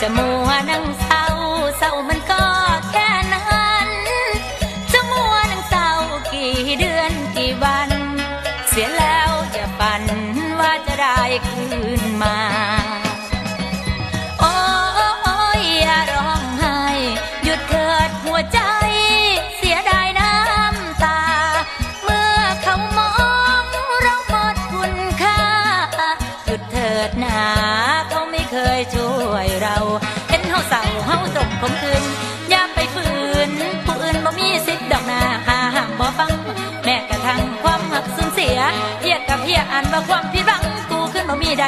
จะมัวนั่งเศร้าเศร้ามันก็แค่นั้น จะมัวนั่งเศร้ากี่เดือนกี่วัน เสียแล้วอย่าฝันว่าจะได้คืนมา ยเหยียดกับเพียอันว่าความผิดหวังกูขึ้นบ่มีใด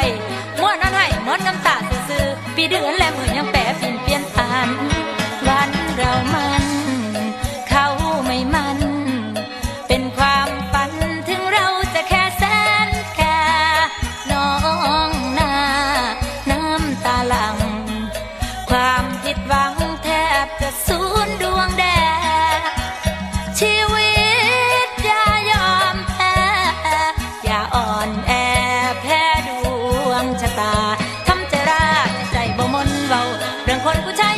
คนผู้ชาย